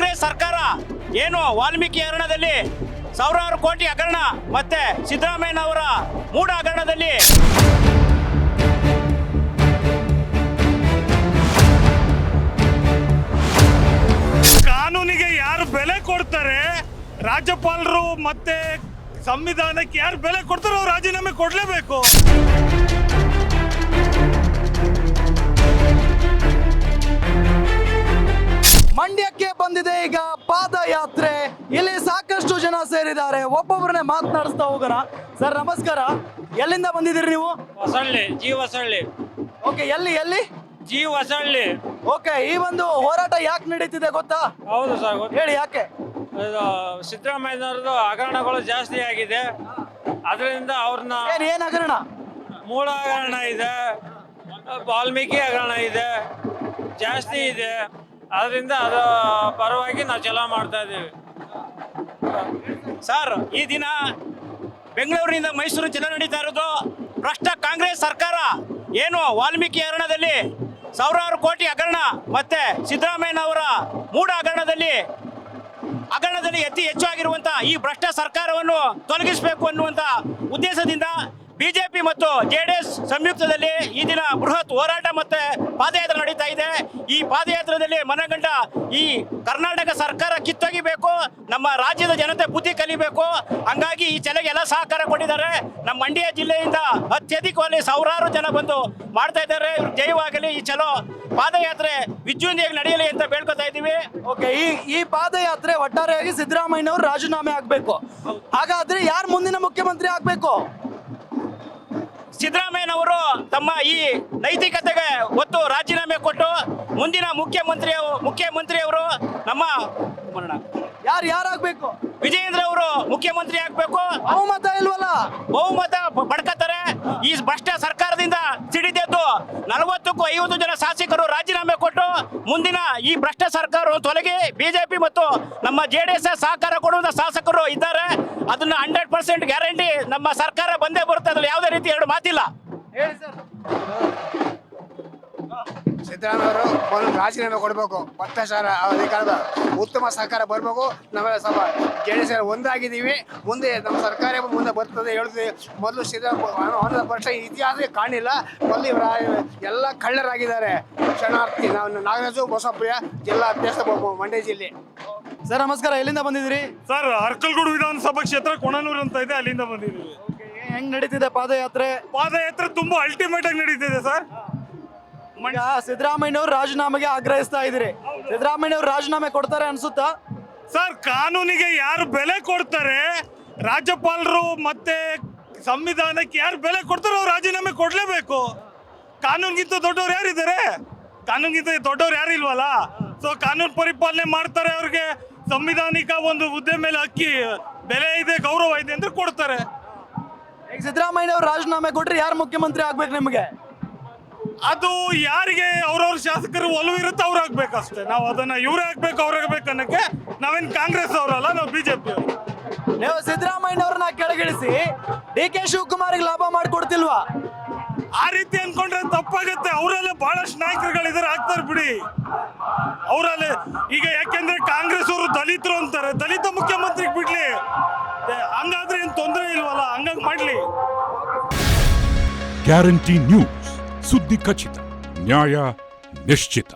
ಏನು ವಾಲ್ಮೀಕಿ ಹಗರಣದಲ್ಲಿ ಸಾವಿರಾರು ಕೋಟಿ ಹಗರಣ ಮತ್ತೆ ಸಿದ್ದರಾಮಯ್ಯನವರ ಮೂಢ ಹಗರಣದಲ್ಲಿ ಕಾನೂನಿಗೆ ಯಾರು ಬೆಲೆ ಕೊಡ್ತಾರೆ? ರಾಜ್ಯಪಾಲರು ಮತ್ತೆ ಸಂವಿಧಾನಕ್ಕೆ ಯಾರು ಬೆಲೆ ಕೊಡ್ತಾರೋ ಅವ್ರು ರಾಜೀನಾಮೆ ಕೊಡ್ಲೇಬೇಕು. ಪಾದಯಾತ್ರೆ. ಇಲ್ಲಿ ಸಾಕಷ್ಟು ಜನ ಸೇರಿದ್ದಾರೆ. ಒಬ್ಬೊಬ್ಬರನ್ನೇ ಮಾತನಾಡಿಸ್ತಾ ಹೋಗೋಣ. ಸರ್ ನಮಸ್ಕಾರ. ಎಲ್ಲಿಂದ ಬಂದಿದ್ದೀರಿ ನೀವು? ಹೊಸಳ್ಳಿ ಜಿ ಹೊಸಳ್ಳಿ. ಓಕೆ ಎಲ್ಲಿ ಎಲ್ಲಿ? ಜಿ ಹೊಸಳ್ಳಿ. ಓಕೆ ಈ ಒಂದು ಹೋರಾಟ ಯಾಕೆ ನಡೀತಿದೆ ಗೊತ್ತಾ? ಹೌದು ಸರ್ ಗೊತ್ತು. ಹೇಳಿ ಯಾಕೆ? ಇದು ಸಿದ್ದರಾಮಯ್ಯನವ್ರದ್ದು ಹಗರಣಗಳು ಜಾಸ್ತಿ ಆಗಿದೆ. ಅದರಿಂದ ಅವ್ರನ್ನ ಏನು ಏನ್ ಹಗರಣ? ಮೂಲ ಹಗರಣ ಇದೆ. ವಾಲ್ಮೀಕಿ ಹಗರಣ ಇದೆ. ಜಾಸ್ತಿ ಇದೆ. ಅದರಿಂದ ಅದು ಪರವಾಗಿ ನಾವು ಚಲೋ ಮಾಡ್ತಾ ಇದ್ದೀವಿ. ಸರ್ ಈ ದಿನ ಬೆಂಗಳೂರಿನಿಂದ ಮೈಸೂರು ಜನ ನಡೀತಾ ಇರೋದು ಭ್ರಷ್ಟ ಕಾಂಗ್ರೆಸ್ ಸರ್ಕಾರ. ಏನು ವಾಲ್ಮೀಕಿ ಹಗರಣದಲ್ಲಿ ಸಾವಿರಾರು ಕೋಟಿ ಹಗರಣ ಮತ್ತೆ ಸಿದ್ದರಾಮಯ್ಯನವರ ಮೂಢ ಹಗರಣದಲ್ಲಿ ಹಗರಣದಲ್ಲಿ ಅತಿ ಹೆಚ್ಚಾಗಿರುವಂತ ಈ ಭ್ರಷ್ಟ ಸರ್ಕಾರವನ್ನು ತೊಲಗಿಸಬೇಕು ಅನ್ನುವಂತ ಉದ್ದೇಶದಿಂದ ಬಿಜೆಪಿ ಮತ್ತು ಜೆಡಿಎಸ್ ಸಂಯುಕ್ತದಲ್ಲಿ ಈ ದಿನ ಬೃಹತ್ ಹೋರಾಟ ಮತ್ತೆ ಪಾದಯಾತ್ರೆ ಈ ಪಾದಯಾತ್ರೆಯಲ್ಲಿ ಮನಗಂಡ ಈ ಕರ್ನಾಟಕ ಸರ್ಕಾರ ಕಿತ್ತೊಗಿಬೇಕು ನಮ್ಮ ರಾಜ್ಯದ ಜನತೆ ಬುದ್ಧಿ ಕಲಿಬೇಕು. ಹಂಗಾಗಿ ಈ ಚಲೆಗೆ ಎಲ್ಲ ಸಹಕಾರ ಕೊಟ್ಟಿದ್ದಾರೆ. ನಮ್ಮ ಮಂಡ್ಯ ಜಿಲ್ಲೆಯಿಂದ ಅತ್ಯಧಿಕವಾಗಿ ಸಾವಿರಾರು ಜನ ಬಂದು ಮಾಡ್ತಾ ಇದ್ದಾರೆ. ಇವ್ರಿಗೆ ಜಯವಾಗಲಿ ಈ ಚಲೋ ಪಾದಯಾತ್ರೆ ವಿಜೃಂಭಿಯಾಗಿ ನಡೆಯಲಿ ಅಂತ ಬೇಡ್ಕೊತಾ ಇದ್ದೀವಿ. ಓಕೆ ಈ ಈ ಪಾದಯಾತ್ರೆ ಒಟ್ಟಾರೆಯಾಗಿ ಸಿದ್ದರಾಮಯ್ಯನವರು ರಾಜೀನಾಮೆ ಆಗಬೇಕು. ಹಾಗಾದ್ರೆ ಯಾರು ಮುಂದಿನ ಮುಖ್ಯಮಂತ್ರಿ ಆಗ್ಬೇಕು? ಸಿದ್ದರಾಮಯ್ಯನವರು ತಮ್ಮ ಈ ನೈತಿಕತೆಗೆ ಒತ್ತು ರಾಜೀನಾಮೆ ಕೊಟ್ಟು ಮುಂದಿನ ಮುಖ್ಯಮಂತ್ರಿ ಮುಖ್ಯಮಂತ್ರಿಯವರು ನಮ್ಮ ಮರಣ. ಯಾರು ಯಾರಾಗ್ಬೇಕು? ವಿಜಯೇಂದ್ರ ಅವರು ಮುಖ್ಯಮಂತ್ರಿ ಆಗ್ಬೇಕು. ಬಹುಮತ ಇಲ್ವಲ್ಲ? ಬಹುಮತ ಬಡ್ಕತಾರೆ ಈ ಭ್ರಷ್ಟ ಸರ್ಕಾರದಿಂದ ಸಿಡಿದೆದ್ದು ನಲವತ್ತಕ್ಕೂ ಐವತ್ತು ಜನ ಶಾಸಕರು ರಾಜೀನಾಮೆ ಕೊಟ್ಟು ಮುಂದಿನ ಈ ಭ್ರಷ್ಟ ಸರ್ಕಾರ ತೊಲಗಿ ಬಿಜೆಪಿ ಮತ್ತು ನಮ್ಮ ಜೆ ಡಿ ಎಸ್ ಸಹಕಾರ ಕೊಡುವಂತ ಶಾಸಕರು ಇದ್ದಾರೆ. ಅದನ್ನ ಹಂಡ್ರೆಡ್ ಪರ್ಸೆಂಟ್ ಗ್ಯಾರಂಟಿ ನಮ್ಮ ಸರ್ಕಾರ ಬಂದೇ ಬರುತ್ತೆ. ಅದ್ರಲ್ಲಿ ಯಾವುದೇ ರೀತಿ ಎರಡು ಮಾತಿಲ್ಲ. ಹೇಳಿ ಸರ್. ಸಿದ್ದರಾಮಯ್ಯವರು ಒಂದು ರಾಜೀನಾಮೆ ಕೊಡಬೇಕು. ಭ್ರಷ್ಟಾಚಾರ ಅಧಿಕಾರದ ಉತ್ತಮ ಸರ್ಕಾರ ಬರಬೇಕು. ನಾವೆಲ್ಲ ಸ್ವಲ್ಪ ಜೆ ಡಿ ಎಸ್ ಒಂದಾಗಿದ್ದೀವಿ. ಮುಂದೆ ನಮ್ಮ ಸರ್ಕಾರ ಮುಂದೆ ಬರ್ತದೆ ಹೇಳ್ತೀವಿ ಮೊದಲು ಸಿದ್ದರಾಮಯ್ಯ ವರ್ಷ ಇತಿಹಾಸ ಕಾಣಿಲ್ಲ ಮೊದಲು ಇವರ ಎಲ್ಲ ಕಳ್ಳರಾಗಿದ್ದಾರೆ. ಶರಣಾರ್ಥಿ ನಾವು ನಾಗರಾಜು ಬಸಪ್ರಿಯ ಜಿಲ್ಲಾ ಅಧ್ಯಕ್ಷ ಮಂಡ್ಯ ಜಿಲ್ಲೆ. ಸರ್ ನಮಸ್ಕಾರ. ಎಲ್ಲಿಂದ ಬಂದಿದ್ದೀರಿ? ಸರ್ ಅರ್ಕಲ್ಗೂಡು ವಿಧಾನಸಭಾ ಕ್ಷೇತ್ರ ಕೊಣನೂರು ಅಂತ ಇದೆ. ಅಲ್ಲಿಂದ ಬಂದಿದ್ದೀವಿ. ಹೆಂಗ್ ನಡೀತಿದೆ ಪಾದಯಾತ್ರೆ? ಪಾದಯಾತ್ರೆ ತುಂಬಾ ಅಲ್ಟಿಮೇಟ್ ಆಗಿ ನಡೀತಿದೆ ಸರ್. ಈಗ ಸಿದ್ದರಾಮಯ್ಯನವರು ರಾಜೀನಾಮೆಗೆ ಆಗ್ರಹಿಸ್ತಾ ಸಿದ್ದರಾಮಯ್ಯ ಅವ್ರು ರಾಜೀನಾಮೆ ಕೊಡ್ತಾರೆ ಅನ್ಸುತ್ತಾ? ಸರ್ ಕಾನೂನಿಗೆ ಯಾರು ಬೆಲೆ ಕೊಡ್ತಾರೆ ರಾಜ್ಯಪಾಲರು ಮತ್ತೆ ಸಂವಿಧಾನಕ್ಕೆ ಯಾರು ಬೆಲೆ ಕೊಡ್ತಾರೋ ಅವ್ರು ರಾಜೀನಾಮೆ ಕೊಡ್ಲೇಬೇಕು. ಕಾನೂನಿಗಿಂತ ದೊಡ್ಡವ್ರು ಯಾರಿದ್ದಾರೆ? ಕಾನೂನಿಗಿಂತ ದೊಡ್ಡವ್ರು ಯಾರು ಇಲ್ವಲ್ಲ ಸೊ ಕಾನೂನು ಪರಿಪಾಲನೆ ಮಾಡ್ತಾರೆ ಅವ್ರಿಗೆ ಸಂವಿಧಾನಿಕ ಒಂದು ಹುದ್ದೆ ಮೇಲೆ ಅಕ್ಕಿ ಬೆಲೆ ಇದೆ ಗೌರವ ಇದೆ ಅಂದ್ರೆ ಕೊಡ್ತಾರೆ. ಈಗ ಸಿದ್ದರಾಮಯ್ಯನವರು ರಾಜೀನಾಮೆ ಕೊಟ್ರೆ ಯಾರು ಮುಖ್ಯಮಂತ್ರಿ ಆಗ್ಬೇಕು ನಿಮಗೆ? ಅದು ಯಾರಿಗೆ ಅವ್ರವ್ರ ಶಾಸಕರು ಒಲವು ಇರುತ್ತೆ ಅವ್ರು ಆಗ್ಬೇಕಷ್ಟೇ. ನಾವು ಅದನ್ನ ಇವ್ರೇ ಆಗ್ಬೇಕು ಅವ್ರು ಆಗ್ಬೇಕು ಅನ್ನಕ್ಕೆ ನಾವೇನ್ ಕಾಂಗ್ರೆಸ್ ಅವರಲ್ಲ ನಾವು ಬಿಜೆಪಿ ನೀವು ಸಿದ್ದರಾಮಯ್ಯ ಅವ್ರನ್ನ ಕೆಳಗಿಳಿಸಿ ಡಿ ಕೆ ಶಿವಕುಮಾರ್ಗೆ ಲಾಭ ಮಾಡಿಕೊಡ್ತಿಲ್ವಾ? ಆ ರೀತಿ ಅನ್ಕೊಂಡ್ರೆ ತಪ್ಪಾಗುತ್ತೆ. ಅವರಲ್ಲೇ ಬಹಳಷ್ಟು ನಾಯಕರುಗಳಿದ್ದಾರೆ ಆಗ್ತಾರೆ ಬಿಡಿ. ಅವರಲ್ಲೇ ಈಗ ಯಾಕೆಂದ್ರೆ ಕಾಂಗ್ರೆಸ್ ಅವರು ದಲಿತರು ಅಂತಾರೆ. ದಲಿತ ಮುಖ್ಯಮಂತ್ರಿಗೆ ಬಿಡ್ಲಿ. ಹಂಗಾದ್ರೆ ಏನ್ ತೊಂದರೆ ಇಲ್ವಲ್ಲ? ಹಂಗಾಗಿ ಮಾಡ್ಲಿ. Guarantee news. ಸುದ್ದಿ ಖಚಿತ. ನ್ಯಾಯ ನಿಶ್ಚಿತ.